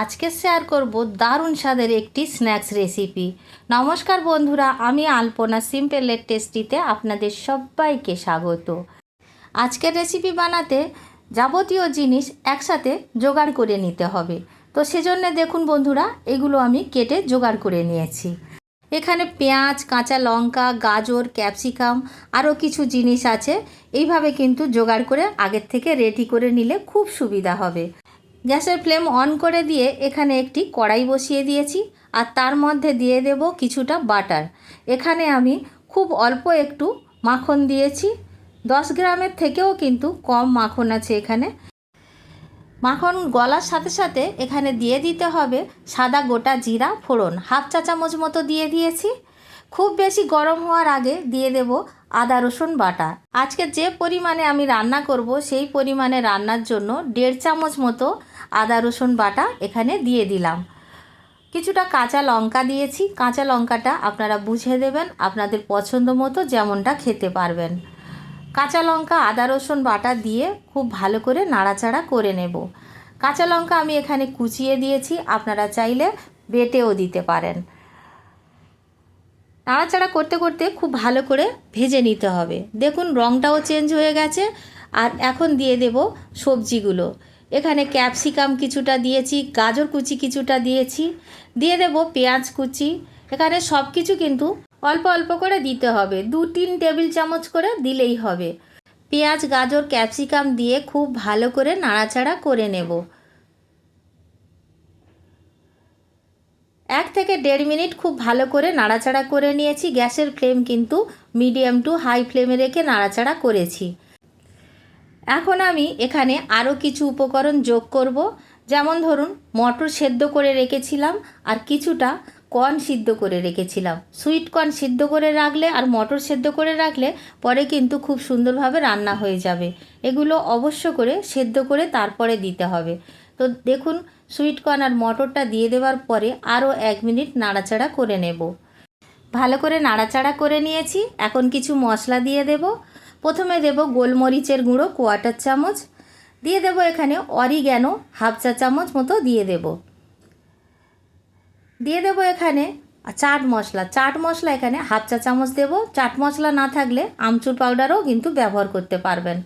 আজকে শেয়ার করব দারুণ স্বাদের একটি স্ন্যাক্স রেসিপি নমস্কার বন্ধুরা, আমি আলপনা সিম্পলের টেস্টিতে আপনাদের সবাইকে স্বাগত। আজকের রেসিপি বানাতে যাবতীয় জিনিস একসাথে জোগাড় করে নিতে হবে। তো সেজন্য দেখুন বন্ধুরা, এগুলো আমি কেটে জোগাড় করে নিয়েছি। এখানে পেঁয়াজ, কাঁচা লঙ্কা, গাজর ক্যাপসিকাম আরও কিছু জিনিস আছে। এইভাবে কিন্তু জোগাড় করে আগের থেকে রেডি করে নিলে খুব সুবিধা হবে। গ্যাসের ফ্লেম অন করে দিয়ে এখানে একটি কড়াই বসিয়ে দিয়েছি আর তার মধ্যে দিয়ে দেব কিছুটা বাটার। এখানে আমি খুব অল্প একটু মাখন দিয়েছি। দশ গ্রামের থেকেও কিন্তু কম মাখন আছে এখানে। মাখন গলার সাথে সাথে এখানে দিয়ে দিতে হবে সাদা গোটা জিরা ফোড়ন। হাফ চা চামচ মতো দিয়ে দিয়েছি। খুব বেশি গরম হওয়ার আগে দিয়ে দেব আদা রসুন বাটা। আজকে যে পরিমাণে আমি রান্না করব সেই পরিমাণে রান্নার জন্য দেড় চামচ মতো আদা, রসুন বাটা এখানে দিয়ে দিলাম। কিছুটা কাঁচা লঙ্কা দিয়েছি। কাঁচা লঙ্কাটা আপনারা বুঝে দেবেন, আপনাদের পছন্দ মতো যেমনটা খেতে পারবেন। কাঁচা লঙ্কা, আদা, রসুন বাটা দিয়ে খুব ভালো করে নাড়াচাড়া করে নেব। কাঁচা লঙ্কা আমি এখানে কুচিয়ে দিয়েছি, আপনারা চাইলে বেটেও দিতে পারেন। নাড়াচাড়া করতে করতে খুব ভালো করে ভেজে নিতে হবে। দেখুন রঙটাও চেঞ্জ হয়ে গেছে। আর এখন দিয়ে দেব সবজিগুলো। এখানে ক্যাপসিকাম কিছুটা দিয়েছি, গাজর কুচি কিছুটা দিয়েছি, দিয়ে দেব পেঁয়াজ কুচি। এখানে সব কিছু কিন্তু অল্প অল্প করে দিতে হবে, দু তিন টেবিল চামচ করে দিলেই হবে। পেঁয়াজ, গাজর, ক্যাপসিকাম দিয়ে খুব ভালো করে নাড়াচাড়া করে নেব। এক থেকে দেড় মিনিট খুব ভালো করে নাড়াচাড়া করে নিয়েছি, গ্যাসের ফ্লেম কিন্তু মিডিয়াম টু হাই ফ্লেমে রেখে নাড়াচাড়া করেছি। এখন আমি এখানে আরও কিছু উপকরণ যোগ করব। যেমন ধরুন, মটর সেদ্ধ করে রেখেছিলাম আর কিছুটা কর্ন সিদ্ধ করে রেখেছিলাম। সুইট কর্ন সিদ্ধ করে রাখলে আর মটর সেদ্ধ করে রাখলে পরে কিন্তু খুব সুন্দরভাবে রান্না হয়ে যাবে। এগুলো অবশ্য করে সেদ্ধ করে তারপরে দিতে হবে। তো দেখুন, সুইট কর্ন আর মটরটা দিয়ে দেওয়ার পরে আরও এক মিনিট নাড়াচাড়া করে নেব। ভালো করে নাড়াচাড়া করে নিয়েছি। এখন কিছু মশলা দিয়ে দেব। প্রথমে দেব গোলমরিচের গুঁড়ো কোয়াটার চামচ, দিয়ে দেব এখানে অরিগ্যানো হাফ চা চামচ মতো দিয়ে দেব। দিয়ে দেব এখানে চাট মশলা চাট মশলা এখানে হাফ চা চামচ দেব। চাট মশলা না থাকলে আমচুর পাউডারও কিন্তু ব্যবহার করতে পারবেন।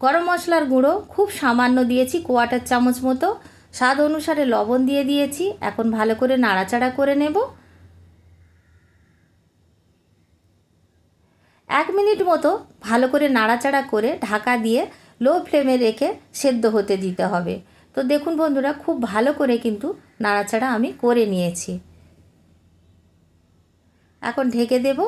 গরম মশলার গুঁড়ো খুব সামান্য দিয়েছি কোয়াটার চামচ মতো। স্বাদ অনুসারে লবণ দিয়ে দিয়েছি। এখন ভালো করে নাড়াচাড়া করে নেব। এক মিনিট মতো ভালো করে নাড়াচাড়া করে ঢাকা দিয়ে লো ফ্লেমে রেখে সেদ্ধ হতে দিতে হবে। তো দেখুন বন্ধুরা, খুব ভালো করে কিন্তু নাড়াচাড়া আমি করে নিয়েছি। এখন ঢেকে দেব।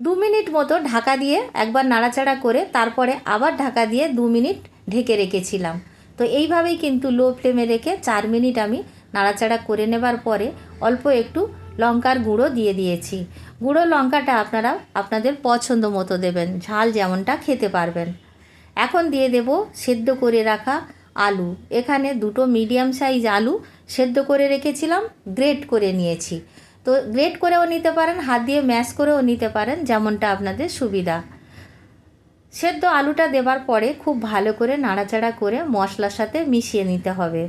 দু মিনিট মতো ঢাকা দিয়ে একবার নাড়াচাড়া করে তারপরে আবার ঢাকা দিয়ে দু মিনিট ঢেকে রেখেছিলাম। তো এইভাবেই কিন্তু লো ফ্লেমে রেখে চার মিনিট আমি নাড়াচাড়া করে নেবার পরে অল্প একটু লঙ্কার গুঁড়ো দিয়ে দিয়েছি। গুঁড়ো লঙ্কাটা আপনারা আপনাদের পছন্দ মতো দেবেন, ঝাল যেমনটা খেতে পারবেন। এখন দিয়ে দেব সেদ্ধ করে রাখা আলু। এখানে দুটো মিডিয়াম সাইজ আলু সেদ্ধ করে রেখেছিলাম, গ্রেট করে নিয়েছি। তো গ্রেট করেও নিতে পারেন, হাত দিয়ে ম্যাশ করেও নিতে পারেন, যেমনটা আপনাদের সুবিধা। সেদ্ধ আলুটা দেবার পরে খুব ভালো করে নাড়াচাড়া করে মশলার সাথে মিশিয়ে নিতে হবে।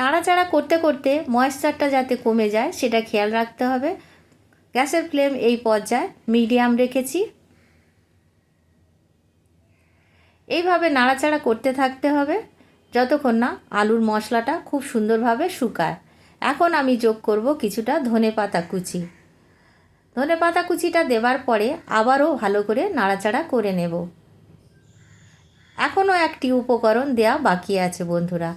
নাড়াচাড়া করতে করতে ময়েশ্চারটা যাতে কমে যায়, সেটা খেয়াল রাখতে হবে। গ্যাসের ফ্লেম এই পর্যায়ে মিডিয়াম রেখেছি। এইভাবে নাড়াচাড়া করতে থাকতে হবে, যতক্ষণ না আলুর মশলাটা খুব সুন্দরভাবে শুকায়। এখন আমি যোগ করব কিছুটা ধনে পাতা কুচি। ধনে পাতা কুচিটা দেবার পরে আবারও ভালো করে নাড়াচাড়া করে নেব। এখনও একটি উপকরণ দেয়া বাকি আছে বন্ধুরা।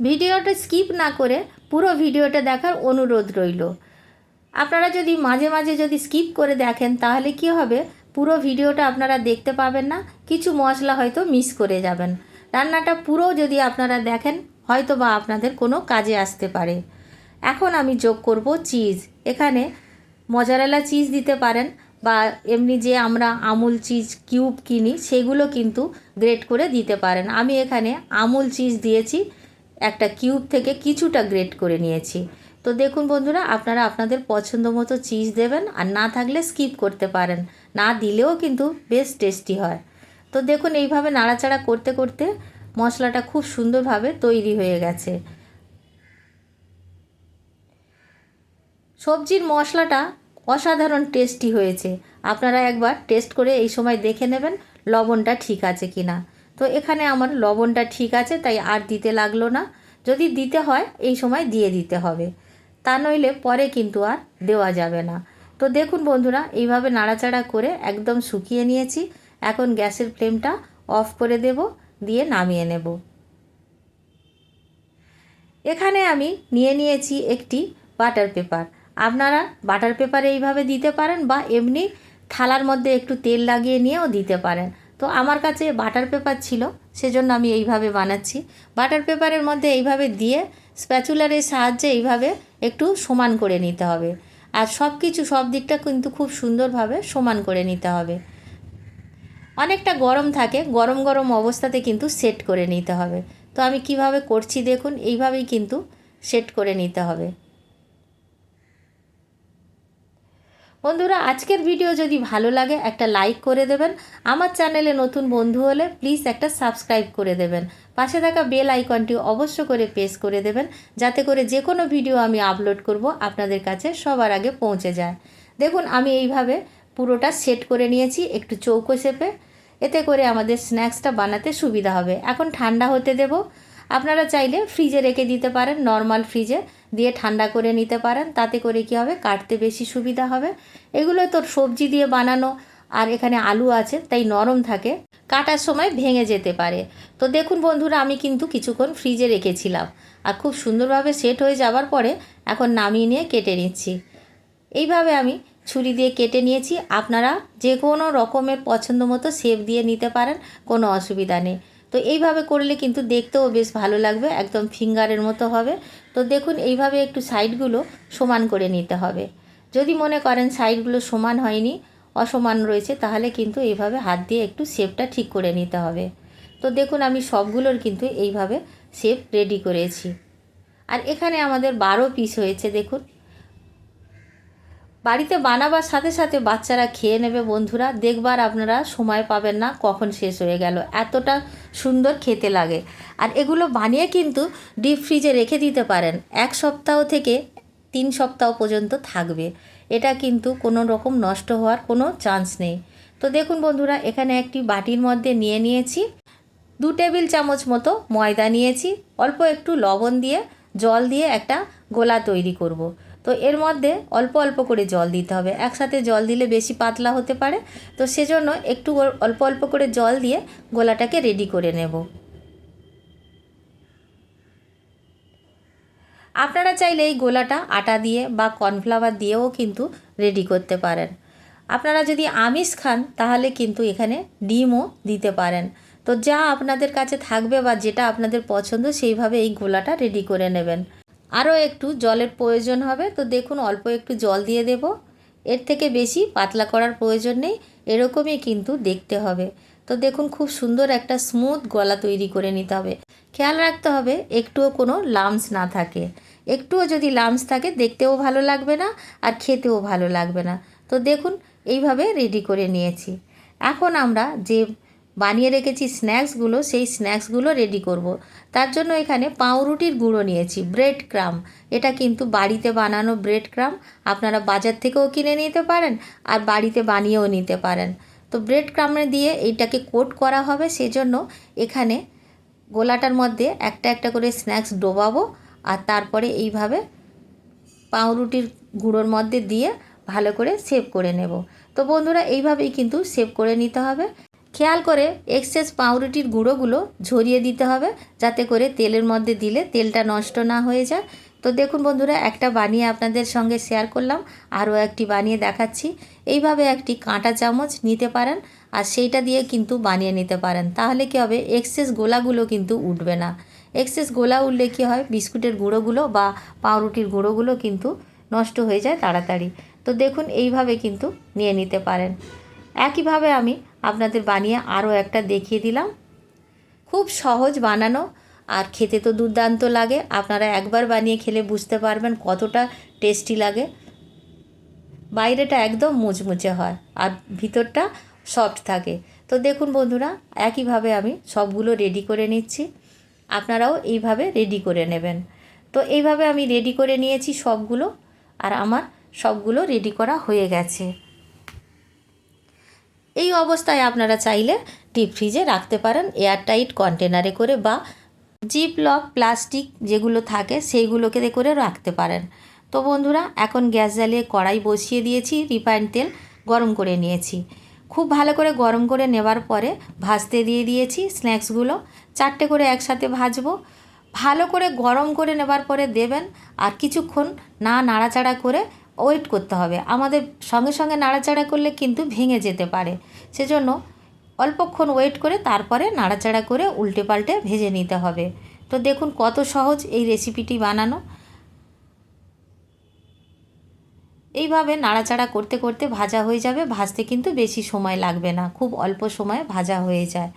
ভিডিওটা স্কিপ না করে পুরো ভিডিওটা দেখার অনুরোধ রইল। আপনারা যদি মাঝে মাঝে যদি স্কিপ করে দেখেন, তাহলে কি হবে? পুরো ভিডিওটা আপনারা দেখতে পাবেন না, কিছু মশলা হয়তো মিস করে যাবেন। রান্নাটা পুরো যদি আপনারা দেখেন হয়তো বা আপনাদের কোনো কাজে আসতে পারে। এখন আমি যোগ করব চিজ। এখানে মজারেলা চিজ দিতে পারেন বা এমনি যে আমরা আমুল চিজ কিউব কিনি, সেগুলো কিন্তু গ্রেট করে দিতে পারেন। আমি এখানে আমুল চিজ দিয়েছি। একটা কিউব থেকে কিছুটা গ্রেট করে নিয়েছি। তো দেখুন বন্ধুরা, আপনারা আপনাদের পছন্দ মতো চিজ দেবেন আর না থাকলে স্কিপ করতে পারেন। না দিলেও কিন্তু বেশ টেস্টি হয়। তো দেখুন, এইভাবে নাড়াচাড়া করতে করতে মশলাটা খুব সুন্দরভাবে তৈরি হয়ে গেছে। সবজির মশলাটা অসাধারণ টেস্টি হয়েছে। আপনারা একবার টেস্ট করে এই সময় দেখে নেবেন লবণটা ঠিক আছে কি না তো এখানে আমার লবণটা ঠিক আছে, তাই আর দিতে লাগল না। যদি দিতে হয়, এই সময় দিয়ে দিতে হবে। তা নইলে পরে কিন্তু আর দেওয়া যাবে না। তো দেখুন বন্ধুরা, এইভাবে নাড়াচাড়া করে একদম শুকিয়ে নিয়েছি। এখন গ্যাসের ফ্লেমটা অফ করে দেব, দিয়ে নামিয়ে নেব। এখানে আমি নিয়ে নিয়েছি একটি বাটার পেপার। আপনারা বাটার পেপারে এইভাবে দিতে পারেন বা এমনি থালার মধ্যে একটু তেল লাগিয়ে নিয়েও দিতে পারেন। তো আমার কাছে বাটার পেপার ছিল, সেজন্য আমি এইভাবে বানাচ্ছি। বাটার পেপারের মধ্যে এইভাবে দিয়ে স্প্যাচুলারের সাহায্যে এইভাবে একটু সমান করে নিতে হবে। আর সব কিছু সব দিকটা কিন্তু খুব সুন্দরভাবে সমান করে নিতে হবে। অনেকটা গরম থাকে, গরম গরম অবস্থাতে কিন্তু সেট করে নিতে হবে। তো আমি কীভাবে করছি দেখুন, এইভাবেই কিন্তু সেট করে নিতে হবে। বন্ধুরা, আজকের ভিডিও যদি ভালো লাগে, একটা লাইক করে দেবেন। আমার চ্যানেলে নতুন বন্ধু হলে প্লিজ একটা সাবস্ক্রাইব করে দেবেন। পাশে থাকা বেল আইকনটি অবশ্য করে প্রেস করে দেবেন, যাতে করে যে কোনো ভিডিও আমি আপলোড করব, আপনাদের কাছে সবার আগে পৌঁছে যায়। দেখুন, আমি এইভাবে পুরোটা সেট করে নিয়েছি, একটু চৌকো শেপে এতে করে আমাদের স্ন্যাক্সটা বানাতে সুবিধা হবে। এখন ঠান্ডা হতে দেব। আপনারা চাইলে ফ্রিজে রেখে দিতে পারেন নর্মাল ফ্রিজে দিয়ে ঠান্ডা করে নিতে পারেন। তাতে করে কি হবে? কাটতে বেশি সুবিধা হবে। এগুলো তো সবজি দিয়ে বানানো। আর এখানে আলু আছে, তাই নরম থাকে। কাটার সময় ভেঙে যেতে পারে। তো দেখুন বন্ধুরা, আমি কিন্তু কিছুক্ষণ ফ্রিজে রেখেছিলাম। আর খুব সুন্দরভাবে সেট হয়ে যাবার পরে এখন নামিয়ে নিয়ে কেটে নিচ্ছি। এইভাবে আমি ছুরি দিয়ে কেটে নিয়েছি। আপনারা যে কোনো রকমের পছন্দ মতো শেপ দিয়ে নিতে পারেন, কোনো অসুবিধা নেই। তো এইভাবে করলে কিন্তু দেখতেও বেশ ভালো লাগবে, একদম ফিঙ্গারের মতো হবে। তো দেখুন, এইভাবে একটু সাইডগুলো সমান করে নিতে হবে। যদি মনে করেন সাইডগুলো সমান হয়নি, অসমান রয়েছে, তাহলে কিন্তু এইভাবে হাত দিয়ে একটু শেপটা ঠিক করে নিতে হবে। তো দেখুন, আমি সবগুলোর কিন্তু এইভাবে শেপ রেডি করেছি। আর এখানে আমাদের বারো পিস হয়েছে, দেখুন। বাড়িতে বানাবার সাথে সাথে বাচ্চারা খেয়ে নেবে বন্ধুরা। দেখবার আপনারা সময় পাবেন না কখন শেষ হয়ে গেল। এতটা সুন্দর খেতে লাগে। আর এগুলো বানিয়ে কিন্তু ডিপ ফ্রিজে রেখে দিতে পারেন। এক সপ্তাহ থেকে তিন সপ্তাহ পর্যন্ত থাকবে। এটা কিন্তু কোনো রকম নষ্ট হওয়ার কোনো চান্স নেই। তো দেখুন বন্ধুরা, এখানে একটি বাটির মধ্যে নিয়ে নিয়েছি। দু টেবিল চামচ মতো ময়দা নিয়েছি। অল্প একটু লবণ দিয়ে, জল দিয়ে একটা গোলা তৈরি করব। তো এর মধ্যে অল্প অল্প করে জল দিতে হবে। একসাথে জল দিলে বেশি পাতলা হতে পারে। তো সেজন্য একটু অল্প অল্প করে জল দিয়ে গোলাটাকে রেডি করে নেব। আপনারা চাইলে এই গোলাটা আটা দিয়ে বা কর্নফ্লাওয়ার দিয়েও কিন্তু রেডি করতে পারেন। আপনারা যদি আমিষ খান, তাহলে কিন্তু এখানে ডিমও দিতে পারেন। তো যা আপনাদের কাছে থাকবে বা যেটা আপনাদের পছন্দ, সেইভাবে এই গোলাটা রেডি করে নেবেন। আরও একটু জলের প্রয়োজন হবে। তো দেখুন, অল্প একটু জল দিয়ে দেব। এর থেকে বেশি পাতলা করার প্রয়োজন নেই, এরকমই কিন্তু দেখতে হবে। তো দেখুন, খুব সুন্দর একটা স্মুথ গলা তৈরি করে নিতে হবে। খেয়াল রাখতে হবে, একটুও কোনো লামস না থাকে। একটুও যদি লামস থাকে, দেখতেও ভালো লাগবে না আর খেতেও ভালো লাগবে না। তো দেখুন, এইভাবে রেডি করে নিয়েছি। এখন আমরা যে বানিয়ে রেখেছি স্ন্যাক্সগুলো, সেই স্ন্যাক্সগুলো রেডি করব। তার জন্য এখানে পাউরুটির গুঁড়ো নিয়েছি ব্রেড ক্রাম এটা কিন্তু বাড়িতে বানানো ব্রেড ক্রাম আপনারা বাজার থেকেও কিনে নিতে পারেন আর বাড়িতে বানিয়েও নিতে পারেন। তো ব্রেড ক্রামে দিয়ে এইটাকে কোট করা হবে, সেজন্য এখানে গোলাটার মধ্যে একটা একটা করে স্ন্যাক্স ডোবাবো আর তারপরে এইভাবে পাউরুটির গুঁড়োর মধ্যে দিয়ে ভালো করে সেভ করে নেব। তো বন্ধুরা, এইভাবেই কিন্তু সেভ করে নিতে হবে। খেয়াল করে এক্সেস পাউরুটির গুঁড়োগুলো ঝরিয়ে দিতে হবে যাতে করে তেলের মধ্যে দিলে তেলটা নষ্ট না হয়ে যায়। তো দেখুন বন্ধুরা, একটা বানিয়ে আপনাদের সঙ্গে শেয়ার করলাম, আরও একটি বানিয়ে দেখাচ্ছি। এইভাবে একটি কাঁটা চামচ নিতে পারেন আর সেইটা দিয়ে কিন্তু বানিয়ে নিতে পারেন। তাহলে কী হবে? এক্সেস গোলাগুলো কিন্তু উঠবে না। এক্সেস গোলা উঠলে কী হয়? বিস্কুটের গুঁড়োগুলো বা পাউরুটির গুঁড়োগুলো কিন্তু নষ্ট হয়ে যায় তাড়াতাড়ি। তো দেখুন, এইভাবে কিন্তু নিয়ে নিতে পারেন। একইভাবে আমি আপনাদের বানিয়ে আরও একটা দেখিয়ে দিলাম। খুব সহজ বানানো, আর খেতে তো দুর্দান্ত লাগে। আপনারা একবার বানিয়ে খেলে বুঝতে পারবেন কতটা টেস্টি লাগে। বাইরেটা একদম মুচমুচে হয়, আর ভিতরটা সফট থাকে। তো দেখুন বন্ধুরা, একইভাবে আমি সবগুলো রেডি করে নিচ্ছি। আপনারাও এইভাবে রেডি করে নেবেন। তো এইভাবে আমি রেডি করে নিয়েছি সবগুলো, আর আমার সবগুলো রেডি করা হয়ে গেছে। এই অবস্থায় আপনারা চাইলে ডিপ ফ্রিজে রাখতে পারেন, এয়ারটাইট কন্টেনারে করে বা জিপ লক প্লাস্টিক যেগুলো থাকে সেইগুলোকে করে রাখতে পারেন। তো বন্ধুরা, এখন গ্যাস জ্বালিয়ে কড়াই বসিয়ে দিয়েছি রিফাইন্ড তেল গরম করে নিয়েছি। খুব ভালো করে গরম করে নেবার পরে ভাজতে দিয়ে দিয়েছি স্ন্যাক্সগুলো। চারটে করে একসাথে ভাজবো। ভালো করে গরম করে নেবার পরে দেবেন আর কিছুক্ষণ না নাড়াচাড়া করে ওয়েট করতে হবে। আমাদের সঙ্গে সঙ্গে নাড়াচাড়া করলে কিন্তু ভেঙে যেতে পারে। সেজন্য অল্পক্ষণ ওয়েট করে তারপরে নাড়াচাড়া করে উল্টে পাল্টে ভেজে নিতে হবে। তো দেখুন কত সহজ এই রেসিপিটি বানানো। এইভাবে নাড়াচাড়া করতে করতে ভাজা হয়ে যাবে। ভাজতে কিন্তু বেশি সময় লাগবে না। খুব অল্প সময়ে ভাজা হয়ে যায়।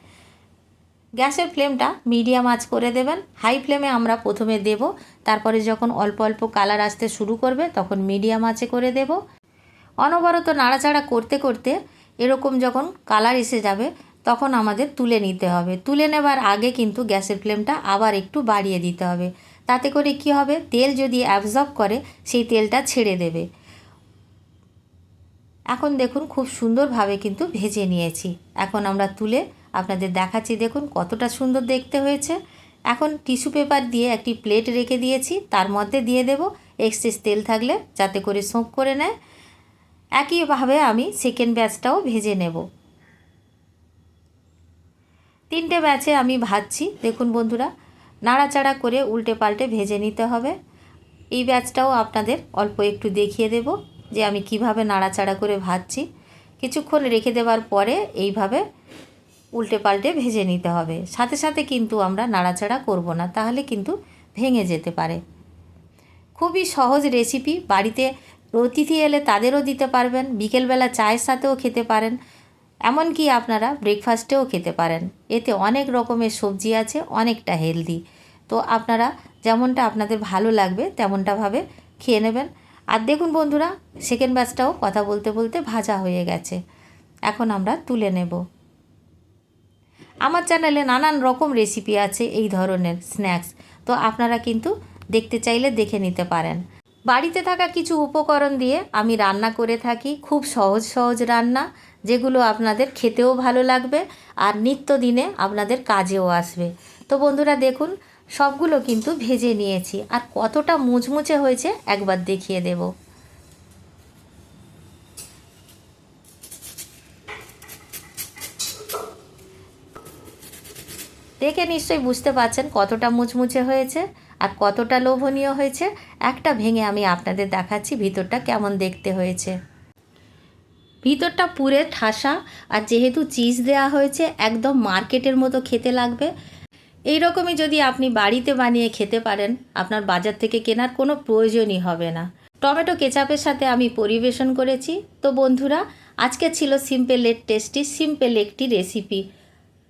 গ্যাসের ফ্লেমটা মিডিয়াম আঁচ করে দেবেন। হাই ফ্লেমে আমরা প্রথমে দেব, তারপরে যখন অল্প অল্প কালার আসতে শুরু করবে তখন মিডিয়াম আঁচে করে দেব। অনবরত নাড়াচাড়া করতে করতে এরকম যখন কালার এসে যাবে তখন আমাদের তুলে নিতে হবে। তুলে নেবার আগে কিন্তু গ্যাসের ফ্লেমটা আবার একটু বাড়িয়ে দিতে হবে। তাতে করে কি হবে? তেল যদি অ্যাবজর্ব করে সেই তেলটা ছেড়ে দেবে। এখন দেখুন খুব সুন্দরভাবে কিন্তু ভেজে নিয়েছি। এখন আমরা তুলে আপনাদের দেখাচ্ছি, দেখুন কতটা সুন্দর দেখতে হয়েছে। এখন টিস্যু পেপার দিয়ে একটি প্লেট রেখে দিয়েছি, তার মধ্যে দিয়ে দেব এক্সেস তেল থাকলে যাতে করে সোঁক করে নেয়। একইভাবে আমি সেকেন্ড ব্যাচটাও ভেজে নেব। তিনটে ব্যাচে আমি ভাজছি, দেখুন বন্ধুরা, নাড়াচাড়া করে উল্টে পাল্টে ভেজে নিতে হবে। এই ব্যাচটাও আপনাদের অল্প একটু দেখিয়ে দেব যে আমি কীভাবে নাড়াচাড়া করে ভাজছি। কিছুক্ষণ রেখে দেওয়ার পরে এইভাবে উল্টে পাল্টে ভেজে নিতে হবে। সাথে সাথে কিন্তু আমরা নাড়াচাড়া করব না, তাহলে কিন্তু ভেঙে যেতে পারে। খুবই সহজ রেসিপি বাড়িতে অতিথি এলে তাদেরও দিতে পারবেন, বিকেলবেলা চায়ের সাথেও খেতে পারেন, এমনকি আপনারা ব্রেকফাস্টেও খেতে পারেন। এতে অনেক রকমের সবজি আছে, অনেকটা হেলদি তো আপনারা যেমনটা আপনাদের ভালো লাগবে তেমনটাভাবে খেয়ে নেবেন। আর দেখুন বন্ধুরা সেকেন্ড ব্যাচটাও কথা বলতে বলতে ভাজা হয়ে গেছে। এখন আমরা তুলে নেব। আমার চ্যানেলে নানান রকম রেসিপি আছে এই ধরনের স্ন্যাক্স তো আপনারা কিন্তু দেখতে চাইলে দেখে নিতে পারেন। বাড়িতে থাকা কিছু উপকরণ দিয়ে আমি রান্না করে থাকি। খুব সহজ সহজ রান্না, যেগুলো আপনাদের খেতেও ভালো লাগবে আর নিত্যদিনে আপনাদের কাজেও আসবে। তো বন্ধুরা দেখুন, সবগুলো কিন্তু ভেজে নিয়েছি। আর কতটা মুচমুচে হয়েছে একবার দেখিয়ে দেব। দেখে নিশ্চয়ই বুঝতে পারছেন কতটা মুচমুচে হয়েছে আর কতটা লোভনীয় হয়েছে। একটা ভেঙে আমি আপনাদের দেখাচ্ছি ভিতরটা কেমন দেখতে হয়েছে। ভিতরটা পুরে ঠাসা আর যেহেতু চিজ দেওয়া হয়েছে, একদম মার্কেটের মতো খেতে লাগবে। এই রকমই যদি আপনি বাড়িতে বানিয়ে খেতে পারেন, আপনার বাজার থেকে কেনার কোনো প্রয়োজনই হবে না। টমেটো কেচাপের সাথে আমি পরিবেশন করেছি। তো বন্ধুরা, আজকে ছিল সিম্পল এর টেস্টি সিম্পল একটি রেসিপি